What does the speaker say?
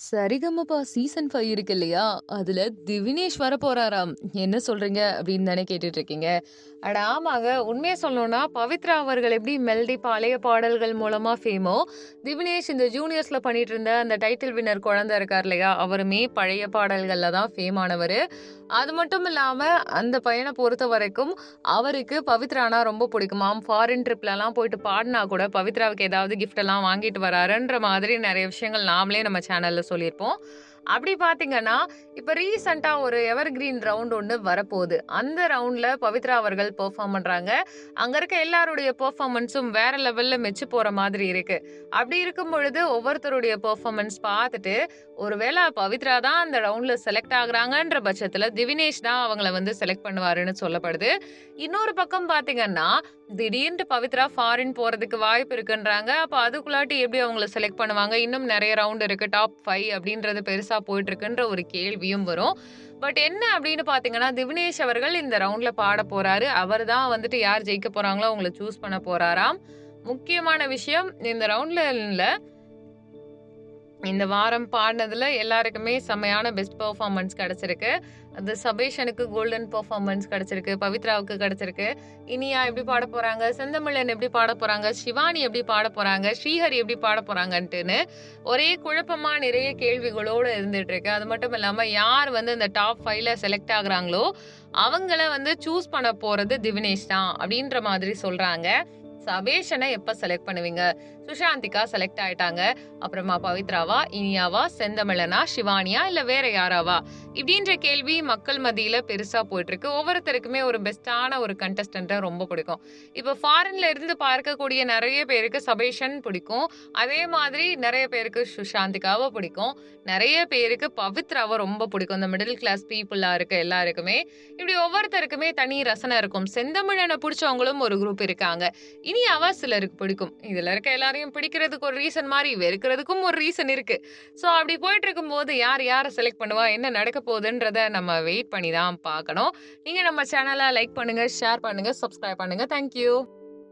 Sa Re Ga Ma Pa season five இருக்கு இல்லையா? அதில் திவினேஷ் வர போகிறாராம் என்ன சொல்றீங்க? அப்படின்னு தானே கேட்டுட்டு இருக்கீங்க. அட ஆமாங்க. உண்மையை சொல்லணும்னா, பவித்ரா அவர்கள் எப்படி மெல்டி பழைய பாடல்கள் மூலமா ஃபேமோ, திவினேஷ் இந்த ஜூனியர்ஸ்ல பண்ணிட்டு இருந்த அந்த டைட்டில் வின்னர் குழந்தை இருக்கார் இல்லையா? அவருமே பழைய பாடல்கள்ல தான் ஃபேம் ஆனவர் அது மட்டும் இல்லாம, அந்த பயண பொறுத்த வரைக்கும் அவருக்கு பவித்ரானா ரொம்ப பிடிக்குமாம். ஃபாரின் ட்ரிப்லலாம் போயிட்டு பாடினா கூட, பவித்ராவுக்கு ஏதாவது கிஃப்ட் எல்லாம் வாங்கிட்டு வராருன்ற மாதிரி நிறைய விஷயங்கள் நாமளே நம்ம சேனல்ல சொல்லியிருப்போம். அப்படி பார்த்தீங்கன்னா, இப்ப ரீசென்ட்டா ஒரு எவர் கிரீன் ரவுண்ட் ஒண்ணு வரப்போகுது அந்த ரவுண்ட்ல பவித்ரா அவர்கள் பெர்ஃபார்ம் பண்றாங்க. அங்க இருக்க எல்லாருடைய பெர்ஃபார்மன்ஸும் வேற லெவல்ல மெச்சு போற மாதிரி இருக்கு. அப்படி இருக்கும் பொழுது, ஒவ்வொருத்தருடைய பெர்ஃபார்மன்ஸ் பார்த்துட்டு, ஒருவேளை பவித்ரா தான் அந்த ரவுண்ட்ல செலக்ட் ஆகுறாங்கன்ற பட்சத்துல, திவினேஷ் தான் அவங்கள வந்து செலக்ட் பண்ணுவாருன்னு சொல்லப்படுது. இன்னொரு பக்கம் பார்த்தீங்கன்னா, திடீர்னு பவித்ரா ஃபாரின் போறதுக்கு வாய்ப்பு இருக்குன்றாங்க. அப்ப அதுக்குள்ளாட்டி எப்படி அவங்கள செலக்ட் பண்ணுவாங்க? இன்னும் நிறைய ரவுண்ட் இருக்கு. டாப் ஃபைவ் அப்படின்றது பெருசு போயிட்டு இருக்குன்ற ஒரு கேள்வியும் வரும். பட் என்ன அப்படின்னு பார்த்தீங்கன்னா, திவினேஷ் அவர்கள் இந்த ரவுண்ட்ல பாடப் போறாரு. அவர் தான் வந்துட்டு யார் ஜெயிக்க போறாங்களோ அவங்கள சூஸ் பண்ண போறாராம். முக்கியமான விஷயம் இந்த ரவுண்ட்ல இல்லை இந்த வாரம் பாடினதில் எல்லாருக்குமே செம்மையான பெஸ்ட் பர்ஃபார்மன்ஸ் கிடச்சிருக்கு. அது சபேஷனுக்கு கோல்டன் பர்ஃபார்மன்ஸ் கிடச்சிருக்கு பவித்ராவுக்கு கிடச்சிருக்கு. இனியா எப்படி பாட போகிறாங்க செந்தமிழன் எப்படி பாடப் போகிறாங்க ஷிவானி எப்படி பாடப் போகிறாங்க ஸ்ரீஹரி எப்படி பாடப் போகிறாங்கன்ட்டுன்னு ஒரே குழப்பமாக நிறைய கேள்விகளோடு இருந்துகிட்ருக்கு அது மட்டும் இல்லாமல் யார் வந்து இந்த டாப் ஃபைவ்ல செலக்ட் ஆகுறாங்களோ, அவங்கள வந்து சூஸ் பண்ண போகிறது திவினேஷ் தான் அப்படின்ற மாதிரி சொல்கிறாங்க சபேஷனை எப்ப செலக்ட் பண்ணுவீங்க? சுஷாந்திகா செலக்ட் ஆயிட்டாங்க. அப்புறமா பவித்ராவா? இனியாவா? செந்தமிழனா? ஷிவானியா? இல்ல வேற யாராவா? இப்படின்ற கேள்வி மக்கள் மத்தியில பெருசா போயிட்டு இருக்கு. ஒவ்வொருத்தருக்குமே ஒரு பெஸ்ட்டான ஒரு கண்டஸ்டன்ட்ட ரொம்ப பிடிக்கும். இப்போ ஃபாரின்ல இருந்து பார்க்கக்கூடிய நிறைய பேருக்கு சபேஷன் பிடிக்கும். அதே மாதிரி நிறைய பேருக்கு சுஷாந்திகாவை பிடிக்கும். நிறைய பேருக்கு பவித்ராவை ரொம்ப பிடிக்கும். இந்த மிடில் கிளாஸ் பீப்புளா இருக்க எல்லாருக்குமே. இப்படி ஒவ்வொருத்தருக்குமே தனி ரசனை இருக்கும். செந்தமிழனை பிடிச்சவங்களும் ஒரு குரூப் இருக்காங்க. இனி இனியாவ சிலருக்கு பிடிக்கும். இதுல இருக்க எல்லாரையும் பிடிக்கிறதுக்கு ஒரு ரீசன் மாதிரி வெறுக்கிறதுக்கும் ஒரு ரீசன் இருக்கு. ஸோ அப்படி போயிட்டு இருக்கும்போது, யார் யாரை செலக்ட் பண்ணுவா? என்ன நடக்க போகுதுன்றத நம்ம வெயிட் பண்ணி தான் பார்க்கணும். நீங்க நம்ம சேனலை லைக் பண்ணுங்க, ஷேர் பண்ணுங்க, சப்ஸ்கிரைப் பண்ணுங்க. Thank you.